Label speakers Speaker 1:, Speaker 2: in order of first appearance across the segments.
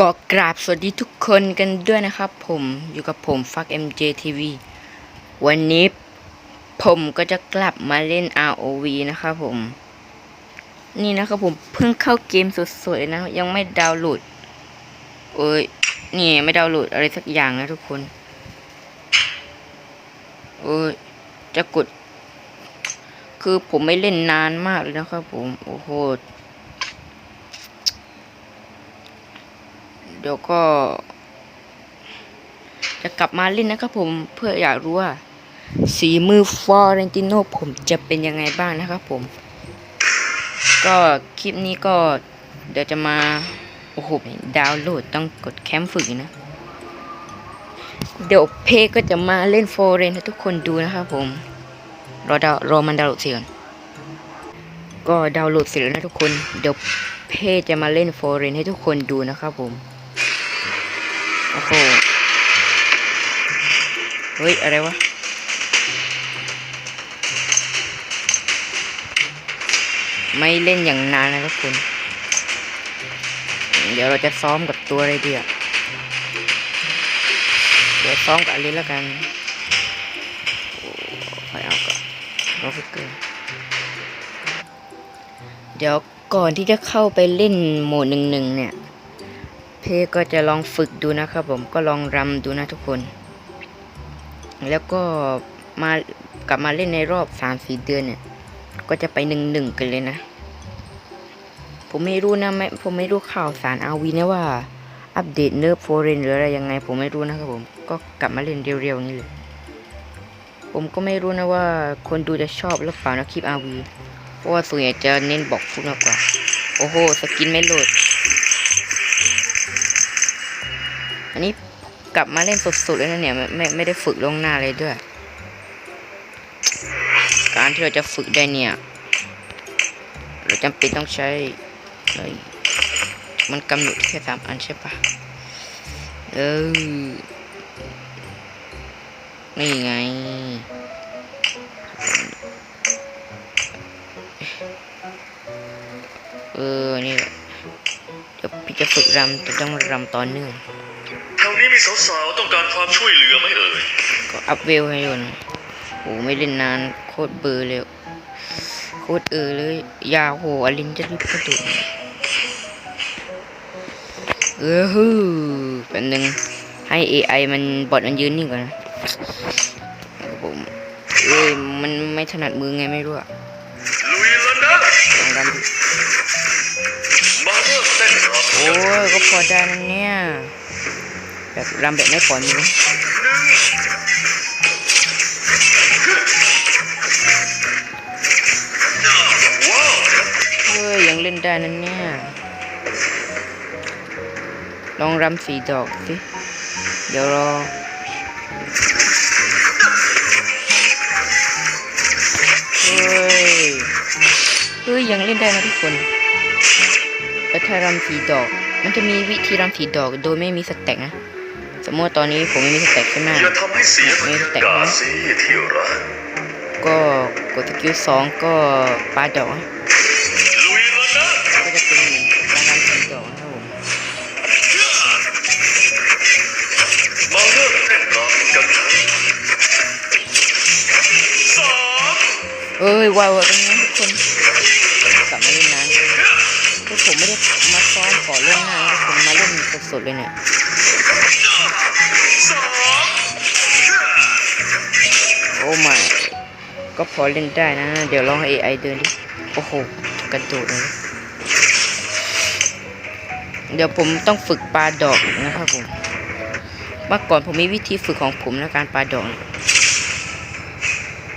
Speaker 1: ก็กราบสวัสดีทุกคนกันด้วยนะครับ ผมอยู่กับผมฟัก MJTV วันนี้ผมก็จะกลับมาเล่น ROV นะครับผม นี่นะครับผมเพิ่งเข้าเกมสดๆเลยนะ ยังไม่ดาวน์โหลดเอ้ยนี่ไม่ดาวน์โหลดอะไรสักอย่างนะทุกคนเอ้ยจะกด คือผมไม่เล่นนานมากเลยนะครับผม โอ้โห เดี๋ยวก็ จะกลับมาเล่นนะครับผมเพื่ออยากรู้ว่า สีมือฟอร์เรนติโนผมจะเป็นยังไงบ้างนะครับผม ก็คลิปนี้ก็เดี๋ยวจะมา โอ้โหดาวน์โหลดต้องกดแคมป์ฝึกนะ เดี๋ยวเพก็จะมาเล่นฟอร์เรนให้ทุกคนดูนะครับผม รอดาวรอมันดาวน์โหลดเสร็จก่อนก็ดาวน์โหลดเสร็จแล้วนะทุกคน เดี๋ยวเพจะมาเล่นฟอร์เรนให้ทุกคนดูนะครับผม โอ้โห เฮ้ย อะไรวะ ไม่เล่นอย่างนานนะทุกคน เดี๋ยวเราจะซ้อมกับตัวอะไรดีอะ เดี๋ยวซ้อมกับอลิสแล้วกันโอ้ไปเอากับโรฟิกเกอร์ เดี๋ยวก่อนที่จะเข้าไปเล่นโหมดหนึ่งหนึ่งเนี่ย เพก็จะลองฝึกดูนะครับผมก็ลองรำดูนะทุกคน แล้วก็มากลับมาเล่นในรอบสามสี่เดือนเนี่ย ก็จะไปหนึ่งหนึ่งกันเลยนะ ผมไม่รู้นะไม่ผมไม่รู้ข่าวสารอาวีนะว่า อัปเดตเนิร์ฟโฟเรนหรืออะไรยังไง ผมไม่รู้นะครับผมก็กลับมาเล่นเร็วๆนี่เลย ผมก็ไม่รู้นะว่าคนดูจะชอบหรือเปล่านะคลิปอาวีเพราะว่าส่วนใหญ่จะเน้นบอกฟุตมากกว่า โอ้โห สกินไม่โหลด อันนี้กลับมาเล่นสดๆเลยนะเนี่ยไม่ไม่ไม่ได้ฝึกลวงหน้าเลยด้วย การที่เราจะฝึกได้เนี่ย เราจำเป็นต้องใช้เอ้ยมันกำหนดแค่สามอันใช่ปะเออนี่ไงเออ นี่แหละ เดี๋ยวพี่จะฝึกรำจะต้องรำตอนเนื่อง
Speaker 2: มีสาวๆต้องการความช่วยเหลือไหมเอ่ย
Speaker 1: ก็อัพเวลให้อยู่นะโหไม่เล่นนานโคตรเบอร์เลยโคตรเออเลยยาโหอลินจะรีบกระโดดเออฮือเป็นหนึ่งให้ AI มันบอดมันยืนนิ่งก่อนนะครับผมเอ้ยมันไม่ถนัดมือไงไม่รู้อะ
Speaker 2: ลุยแล้วนะ
Speaker 1: ลองรำดู
Speaker 2: มาเริ่มเต้นรำ
Speaker 1: โอ้ยก็พอได้นะเนี่ย แบบรำแบบไม่ปล่อยมือ
Speaker 2: หนึ่งว้าว
Speaker 1: เฮ้ยยังเล่นได้นะเนี่ย ลองรำสีดอกสิ เดี๋ยวรอเฮ้ยเฮ้ยยังเล่นได้นะทุกคนแต่ถ้ารำสีดอก มันจะมีวิธีรำสีดอกโดยไม่มีสแต็กนะ สมมติว่าตอนนี้ผมไม่มีสแต็กใช่ไหม
Speaker 2: อย่าทำให้เสียบร
Speaker 1: ไม่
Speaker 2: ร
Speaker 1: มีส
Speaker 2: ยา
Speaker 1: แต็ก
Speaker 2: กาศ
Speaker 1: นะ
Speaker 2: สิที่รัก
Speaker 1: ก็กดสกิลสองก็ปาดอกนะ
Speaker 2: ลุยแล้วนะ
Speaker 1: ก็จะเป็นเหมือนการรำสีดอกนะครับผม
Speaker 2: มาเริ่มเต้นรำกันเถอะสาม
Speaker 1: เอ้ยว้าวเป็นไงทุกคนกลับมาเล่นน้ำคือผมไม่ได้มาซ้อมก่อนเล่นน้ำทุกคนมาเล่นสดๆเลยเนี่ย โอ้ม่ ก็พอเล่นได้นะ เดี๋ยวลองให้ AI เดินดิ โอ้โห กระโดดเลยเดี๋ยวผมต้องฝึกปลาดอกนะครับผม เมื่อก่อนผมมีวิธีฝึกของผมในการปลาดอก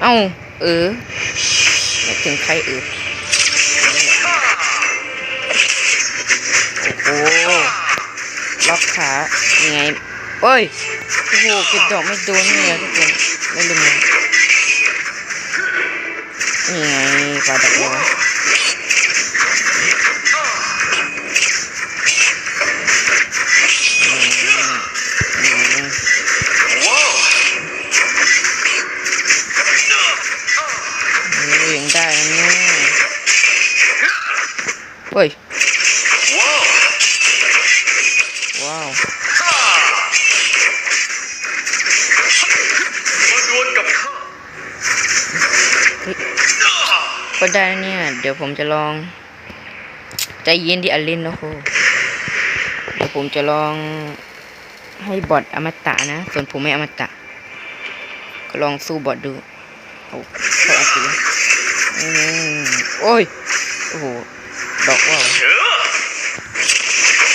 Speaker 1: เอ้า เออไม่ถึงใครเออโอ้โหล็อกขายังไงโอ้ย โอ้โหเก็บดอกไม่โดนเนี่ยทุกคน ไม่ลืมเลย นี่ไงป ก็ได้เนี่ย เดี๋ยวผมจะลอง ใจเย็นดิอลินนะโหเดี๋ยวผมจะลองให้บอทอมตะนะ ส่วนผมไม่อมตะ ก็ลองสู้บอทดูโอ้เขอสิโอ้ย โอ้โห ดอกว่าว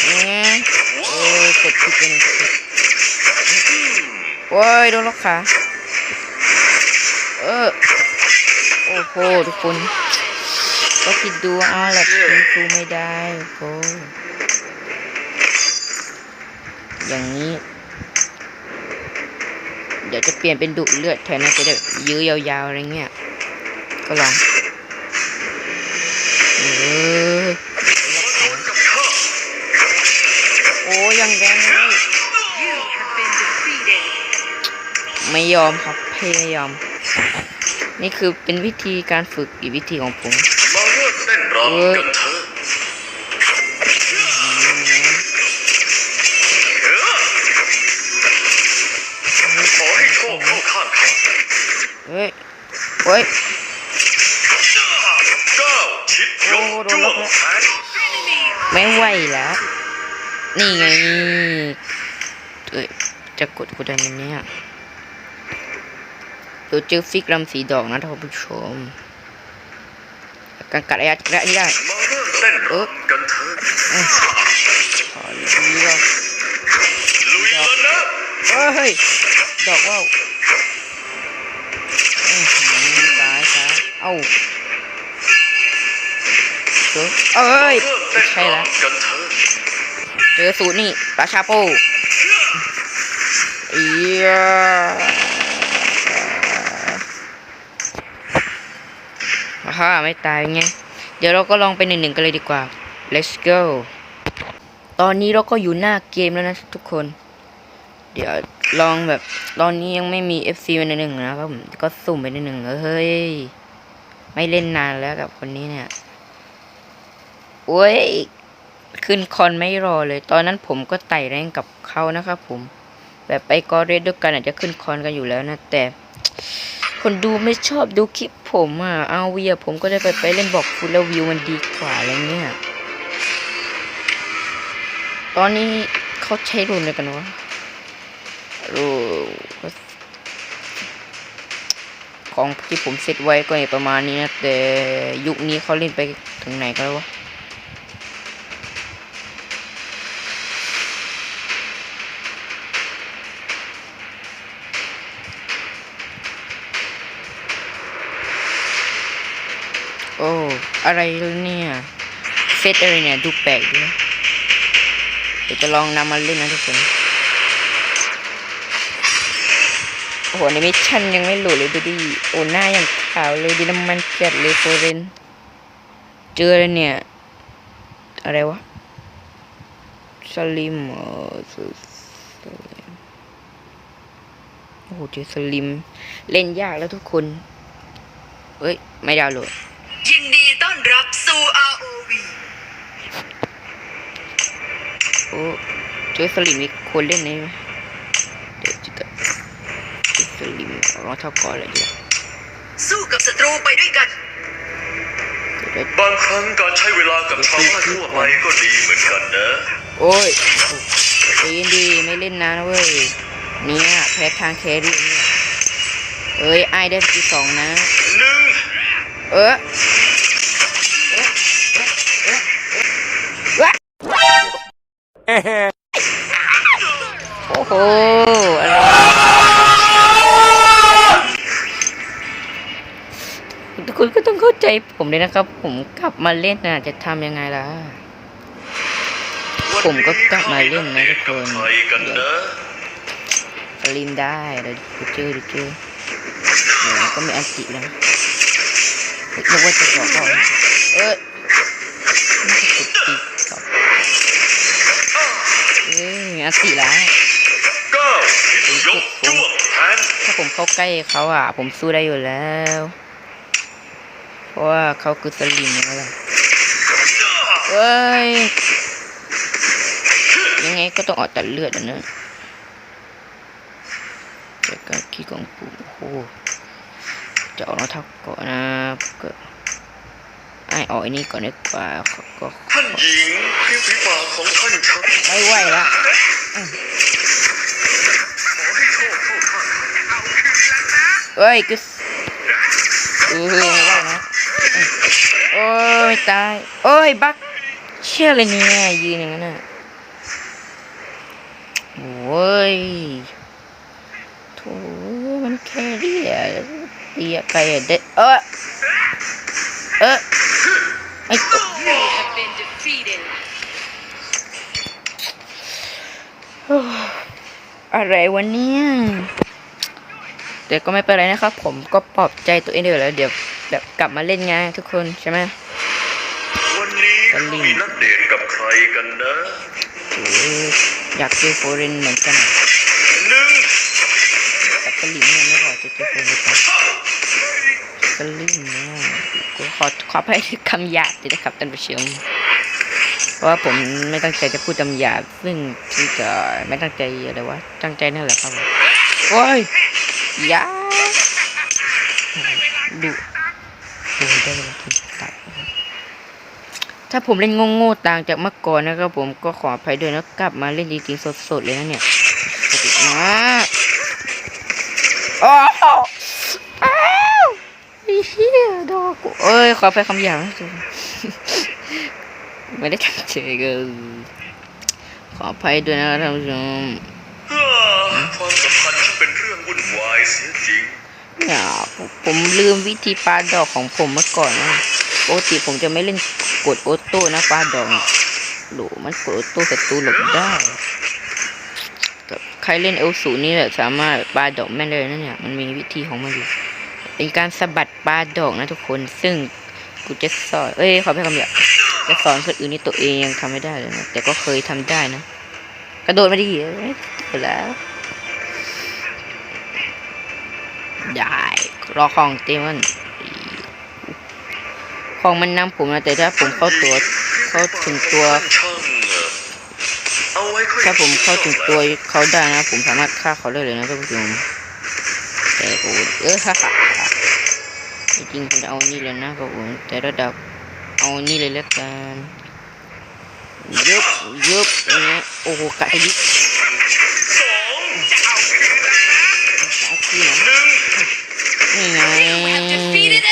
Speaker 2: เนี่
Speaker 1: ยโอ้ยกดผิดไปหนึ่งโอ้ย โดนล็อกขา เออ โอ้โหทุกคน ก็คิดดูเอาแหละคุณสู้ไม่ได้โอ้อย่างนี้ เดี๋ยวจะเปลี่ยนเป็นดุเลือดแทนนะจะได้ยื้อยาวๆอะไรเงี้ย ก็ลอง
Speaker 2: โอ้
Speaker 1: ยังแดงเลยไม่ยอมครับเพไม่ยอม นี่คือเป็นวิธีการฝึกอีกวิธีของผม
Speaker 2: มาเริ่มเต้นรำกันเถอเชื่อขอให้โชคเข้าข้างข้า
Speaker 1: เฮ้ยเฮ้ย
Speaker 2: เก้าชิดยกจ้วง
Speaker 1: ไม่ไหวแล้ว นี่ไงเอ้ยจะกดกูได้ไหมเนี่ย เดี๋ยวเจอฟิกลำสีดอกนะท่านผู้ชม การกัดระยะระยะนี้ได้
Speaker 2: เอ
Speaker 1: ขอดีแล้ว
Speaker 2: ลุยแล้วนะ
Speaker 1: เฮ้ย ดอกว่าวอื้อหือตายซะเอ้าเจอเอ้ยไม่ใช่แล้ว
Speaker 2: เถอะ
Speaker 1: เจอสูตรนี่ปลาชาโป้เอีย ฮ่าไม่ตายไง เดี๋ยวเราก็ลองไปหนึ่งหนึ่งกันเลยดีกว่า let's go ตอนนี้เราก็อยู่หน้าเกมแล้วนะทุกคน เดี๋ยวลองแบบตอนนี้ยังไม่มี FC ไปในหนึ่งนะครับผมก็สุ่มไปในหนึ่งเฮ้ย ไม่เล่นนานแล้วกับคนนี้เนี่ยโอ้ยขึ้นคอนไม่รอเลย ตอนนั้นผมก็ไต่แรงกับเขานะครับผม แบบไปกอเรสด้วยกันอาจจะขึ้นคอนกันอยู่แล้วนะแต่ คนดูไม่ชอบดูคลิปผมอะ เอาเวียผมก็ได้ไปไปเล่นบอกฟูลแล้ววิวมันดีกว่าอะไรเงี้ย ตอนนี้เขาใช้รุนอะไรกันวะรูของที่ผมเซตไว้ก็ประมาณนี้นะ แต่ยุคนี้เขาเล่นไปถึงไหนกันแล้ววะ อะไรเนี่ยเซตอะไรเนี่ยดูแปลกดีเดี๋ยวจะลองนำมาเล่นนะทุกคนโอ้โหในมิชชั่นยังไม่หลุดเลยดูดิโอ้หน้าอย่างขาวเลยดิน้ำมันจัดเลยโฟเรนเจอเลยเนี่ย อะไรวะสลิมเออสลิมโอ้โหเจอสลิม เล่นยากแล้วทุกคนเฮ้ย ไม่ดาวโหลด
Speaker 3: ยินดีต้อนรับสู่ ROV
Speaker 1: โอ้เจอสลิมมีคนเล่นไหมเดี๋ยวจะเกิดเจอสลิมเอารองเท้าก่อนเลยดีกว่า
Speaker 3: สู้กับศัตรูไปด้วยกัน
Speaker 1: เดี๋ยว
Speaker 2: บางครั้งการใช้เวลากับชาวบ้านทั่วไปก็ดีเหมือนกันนะ
Speaker 1: โอ้ยใจเย็นดีไม่เล่นนานนะเว้ย เนี่ยแพ้ทางแครี่เนี่ย เอ้ยไอายได้ที่สองนะ
Speaker 2: หนึ่ง
Speaker 1: เออ โอ้โหอะไรทุกคนก็ต้องเข้าใจผมเลยนะครับ ผมกลับมาเล่นนะจะทำยังไงล่ะ ผมก็กลับมาเล่นนะทุกคน
Speaker 2: ใครกันนะ
Speaker 1: สลิมได้เดี๋ยวเจอดี๋ยวเจอเดี๋ยวก็ไม่อันติแล้วยนึกว่าจะบอกว่าเออน่าจะติดตีกับเอ้ยมีอันติแล้ว
Speaker 2: เก้าชิดยกจ้วงแทง
Speaker 1: ถ้าผมเข้าใกล้เขาอะ ผมสู้ได้อยู่แล้ว เพราะว่าเขาคือสลิมนั่นแหละเอ้ย ยังไงก็ต้องออกตัดเลือดอะเนอะจากการขี้ของกูโอ้โหจะเอารองเท้าก่อนนะก็ ไอ้ออกอ้นี่ก่อนดีกว่าก็
Speaker 2: ท่านหญิงพียงฝีปากของท่านชัก
Speaker 1: ไม่ไหวละ
Speaker 2: เข้
Speaker 1: ยกูสเออไม่ไหวนะโอ้ยตายโอ้ยบักเชื่อเลยเนี่ยยืนอย่างนั้นน่ะโอ้ยโถมันแค่เดียเดียไกลอะเด็ดเออเออ อ้
Speaker 3: You have been defeated.
Speaker 1: อะไรวะเนี่ยแต่ก็ไม่เป็นไรนะครับ ผมก็ปลอบใจตัวเองเดี๋ยวแล้ว เดี๋ยวแบบกลับมาเล่นไงทุกคนใช่ไหม
Speaker 2: วันนี้
Speaker 1: สลิง
Speaker 2: มีนัดเดทกับใครกันนะ
Speaker 1: โอ้ยอยากเจอโฟเรนเหมือนกันอะ
Speaker 2: หนึ่ง
Speaker 1: แต่สลิมยังไม่พอจะเจอโฟเรนครับสลิมเนี่ยกู ขอขออภัยคำหยาบด้วยนะครับท่านผู้ชมเพราะว่าผมไม่ตั้งใจจะพูดคำหยาบซึ่งที่จะไม่ตั้งใจอะไรวะตั้งใจนั่นแหละครับโอ้ยยาดูโอ้ยได้เลากินตับแล้วถ้าผมเล่นโง่ๆต่างจากเมื่อก่อนนะครับผมก็ขออภัยด้วยนะกลับมาเล่นจริงๆสดๆเลยนะเนี่ยสตินะโอ้โหอ้าวไอ้เหี้ยดอกกู เอ้ย ขออภัยคำหยาบนะทุกคนไม่ได้ตั้งใจกันขออภัยด้วยนะครับท่านผู้ชม
Speaker 2: ฮ่าความสัมพันธ์ช่างเป็นเรื่องวุ่นวายเสียจริง
Speaker 1: เนี่ยผมผมลืมวิธีปาดอกของผมเมื่อก่อนนะปกติผมจะไม่เล่นกดโอโต้นะปาดอกเนี่ยโหมันกดโอโต้ศัตรูหลบได้กับใครเล่นเอลสูนี่แหละสามารถปาดอกแม่นเลยนะเนี่ย มันมีวิธีของมันอยู่ เป็นการสะบัดปาดอกนะทุกคน ซึ่งกูจะสอน เอ้ยขอให้คำหยาบจะสอนคนอื่นนี่ตัวเองยังทำไม่ได้เลยนะ แต่ก็เคยทำได้นะ กระโดดมาดิเอ้ยไปแล้ว ได้รอของเต็มมันของมันนำผมนะแต่ถ้าผมเข้าตัวเข้าถึงตัวถ้าผมเข้าถึงตัวเขาได้นะ ผมสามารถฆ่าเขาได้เลยนะท่านผู้ชมแต่โอ้เออฮ่าฮ่า ฮ่าจริงๆผมจะเอานี่เลยนะครับผมแต่ระดับเอานี่เลยแล้วกันยุบยุบเนี่ยโอ้โหกะให้ดิบ
Speaker 2: สอง
Speaker 1: สาคีนะ
Speaker 2: หนึ่ง
Speaker 1: นี่ไง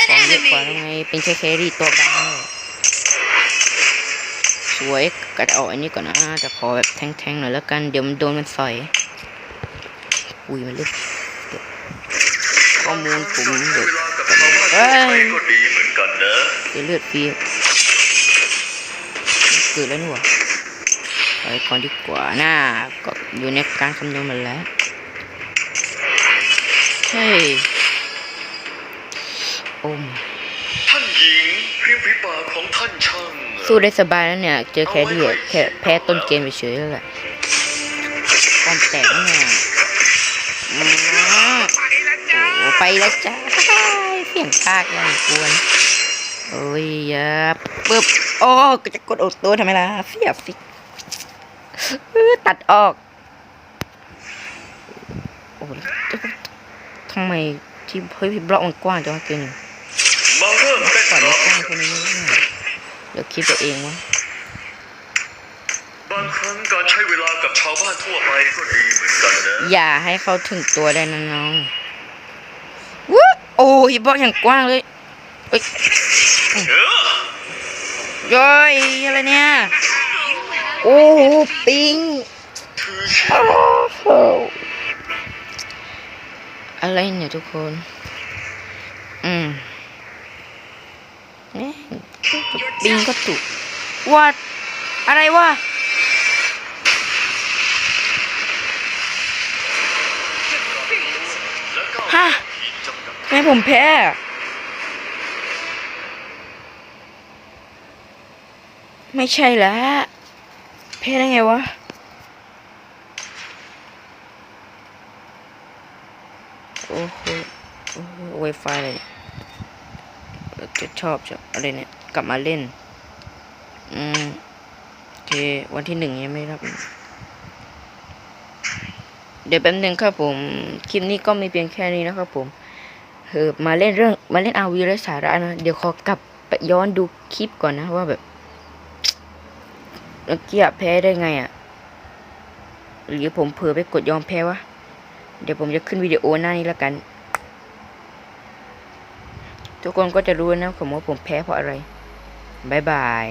Speaker 1: ของเยอะกว่าแล้วไงเป็นแค่แครี่ตัวบังเลยสวยกัดเอาอันนี้ก่อนนะจะขอแบบแทงๆหน่อยแล้วกันเดี๋ยวมันโดนมันสอยอุ้ยมันเลือกข้อมูลผม
Speaker 2: ใช้
Speaker 1: เดี๋ยว
Speaker 2: เวลากับชาวบ้านทั่วไปก็ดีเหมือนกันนะ
Speaker 1: เลือดฟรีเกิดแล้วนี่หว่าไปก่อนดีกว่าน่าก็อยู่ในการคำนวณหมาแล้วใช่โอ้ม
Speaker 2: ท่านหญิงเพียงฝีปากของท่านช่าง
Speaker 1: สู้ได้สบายแล้วเนี่ย เจอแครี่อะแค่แพ้ต้นเกมไปเฉยแล้วแหละความแตกเนี่ยอืมโอ้ ไปแล้วจ้าเสียงภาคอย่างกวนโอ้ยอยาปึ๊บโอ้ก็จะกดอดตัวทำไมล่ะเสียบสิเออตัดออกโอ้แล้วทำไมที่เฮ้ยบล็อกมันกว้างจังวะเกินหนึ่ง
Speaker 2: มาเริ่มเต้น
Speaker 1: ก่อน
Speaker 2: ร
Speaker 1: ไม่กว้างแค่นี้ไม่เดี๋ยวคิดตัวเองวะ
Speaker 2: บางครั้งการใช้เวลากับชาวบ้านทั่วไปก็ดีเหมือนกันนะ
Speaker 1: อย่าให้เขาถึงตัวได้นะน้องวู้โอ้ยบล็อกอย่างกว้างเลยเอ้ย
Speaker 2: อ
Speaker 1: ยอยอะไรเนี่ย โอ้โหปิง
Speaker 2: อะ
Speaker 1: ไรเนี่ยทุกคน อืมแม่งปิงก็ตุกว่าอะไรวะ
Speaker 2: ก้าว
Speaker 1: ฮะ
Speaker 2: ขีดจำกัด
Speaker 1: ทำไมผมแพ้ ไม่ใช่แล้ว แพ้ได้ไงวะโอ้โหไวไฟเลยเนี่ยจะชอบชอบอะไรเนี่ย กลับมาเล่น อืมโอเค วันที่หนึ่งยังไม่รับ เดี๋ยวแป๊บนึงครับผม คลิปนี้ก็มีเพียงแค่นี้นะครับผม เออมาเล่นเรื่องมาเล่นอาวีไรสาระนะเดี๋ยวขอกลับไปย้อนดูคลิปก่อนนะว่าแบบเมื่อกี้แพ้ได้ไงอะหรือผมเผลอไปกดยอมแพ้วะ เดี๋ยวผมจะขึ้นวิดีโอหน้านี้แล้วกัน ทุกคนก็จะรู้นะผมว่าผมแพ้เพราะอะไรบายบาย